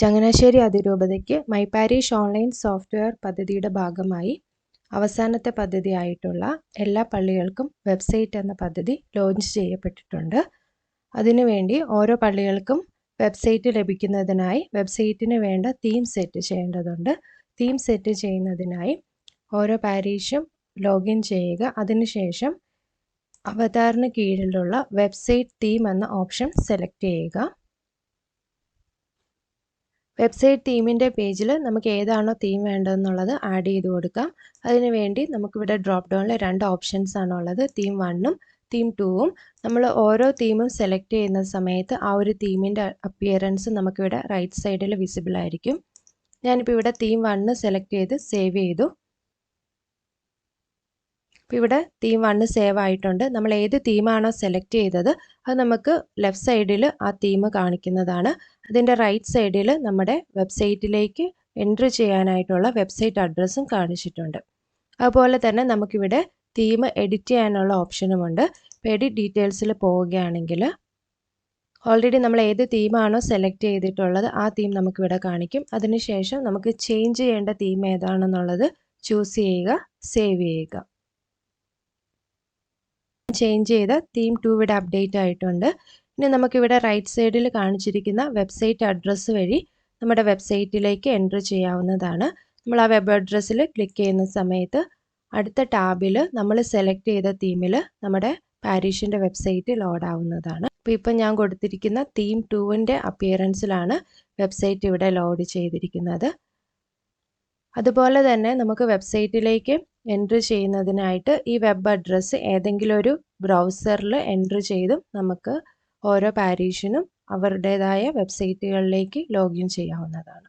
ചങ്ങനാശ്ശേരി അതിരൂപതയ്ക്ക് my parish online software പദ്ധതിയുടെ ഭാഗമായി അവസാനത്തെ പദ്ധതിയായിട്ടുള്ള എല്ലാ പള്ളികൾക്കും വെബ്സൈറ്റ് എന്ന പദ്ധതി ലോഞ്ച് ചെയ്യപ്പെട്ടിട്ടുണ്ട്. അതിനുവേണ്ടി ഓരോ പള്ളികൾക്കും വെബ്സൈറ്റ് ലഭിക്കുന്നതിനായി വെബ്സൈറ്റിന് വേണ്ട തീം സെറ്റ് ചെയ്യേണ്ടതുണ്ട്. തീം സെറ്റ് ചെയ്യുന്നതിനായി ഓരോ പാരീഷും ലോഗിൻ ചെയ്യുക. അതിനുശേഷം അവതാറിന് കീഴിലുള്ള വെബ്സൈറ്റ് തീം എന്ന ഓപ്ഷൻ സെലക്ട് ചെയ്യുക. വെബ്സൈറ്റ് തീമിന്റെ പേജിൽ നമുക്ക് ഏതാണോ തീം വേണ്ടതെന്നുള്ളത് ആഡ് ചെയ്ത് കൊടുക്കാം. അതിനുവേണ്ടി നമുക്കിവിടെ ഡ്രോപ്പ് ഡൗണിൽ രണ്ട് ഓപ്ഷൻസ് ആണുള്ളത്. തീം വണ്ണും തീം ടൂവും നമ്മൾ ഓരോ തീമും സെലക്ട് ചെയ്യുന്ന സമയത്ത് ആ ഒരു തീമിന്റെ അപ്പിയറൻസ് നമുക്കിവിടെ റൈറ്റ് സൈഡിൽ വിസിബിൾ ആയിരിക്കും. ഞാനിപ്പോൾ ഇവിടെ തീം വണ്ണ് സെലക്ട് ചെയ്ത് സേവ് ചെയ്തു. ഇപ്പോൾ ഇവിടെ തീം വണ്ണ് സേവ് ആയിട്ടുണ്ട്. നമ്മൾ ഏത് തീമാണോ സെലക്ട് ചെയ്തത് അത് നമുക്ക് ലെഫ്റ്റ് സൈഡിൽ ആ തീം കാണിക്കുന്നതാണ്. അതിന്റെ റൈറ്റ് സൈഡിൽ നമ്മുടെ വെബ്സൈറ്റിലേക്ക് എൻട്രി ചെയ്യാനായിട്ടുള്ള വെബ്സൈറ്റ് അഡ്രസ്സും കാണിച്ചിട്ടുണ്ട്. അതുപോലെ തന്നെ നമുക്കിവിടെ തീം എഡിറ്റ് ചെയ്യാനുള്ള ഓപ്ഷനുമുണ്ട് ഇപ്പോൾ എഡിറ്റ് ഡീറ്റെയിൽസിൽ പോവുകയാണെങ്കിൽ ഓൾറെഡി നമ്മൾ ഏത് തീമാണോ സെലക്ട് ചെയ്തിട്ടുള്ളത് ആ തീം നമുക്കിവിടെ കാണിക്കും. അതിനുശേഷം നമുക്ക് ചേഞ്ച് ചെയ്യേണ്ട തീം ഏതാണെന്നുള്ളത് ചൂസ് ചെയ്യുക സേവ് ചെയ്യുക. ചേഞ്ച് ചെയ്ത് തീം ടു ഇവിടെ അപ്ഡേറ്റ് ആയിട്ടുണ്ട്. ഇനി നമുക്കിവിടെ റൈറ്റ് സൈഡിൽ കാണിച്ചിരിക്കുന്ന വെബ്സൈറ്റ് അഡ്രസ്സ് വഴി നമ്മുടെ വെബ്സൈറ്റിലേക്ക് എൻട്രി ചെയ്യാവുന്നതാണ്. നമ്മൾ ആ വെബ് അഡ്രസ്സിൽ ക്ലിക്ക് ചെയ്യുന്ന സമയത്ത് അടുത്ത ടാബിൽ നമ്മൾ സെലക്ട് ചെയ്ത തീമിൽ നമ്മുടെ പാരീഷിന്റെ വെബ്സൈറ്റ് ലോഡാവുന്നതാണ് അപ്പോൾ ഇപ്പം ഞാൻ കൊടുത്തിരിക്കുന്ന തീം ടൂവിന്റെ അപ്പിയറൻസിലാണ് വെബ്സൈറ്റ് ഇവിടെ ലോഡ് ചെയ്തിരിക്കുന്നത്. അതുപോലെ തന്നെ നമുക്ക് വെബ്സൈറ്റിലേക്ക് എൻട്രി ചെയ്യുന്നതിനായിട്ട് ഈ വെബ് അഡ്രസ്സ് ഏതെങ്കിലും ഒരു ബ്രൗസറിൽ എൻട്രി ചെയ്തും നമുക്ക് ഓരോ പാരീഷിനും അവരുടേതായ വെബ്സൈറ്റുകളിലേക്ക് ലോഗിൻ ചെയ്യാവുന്നതാണ്.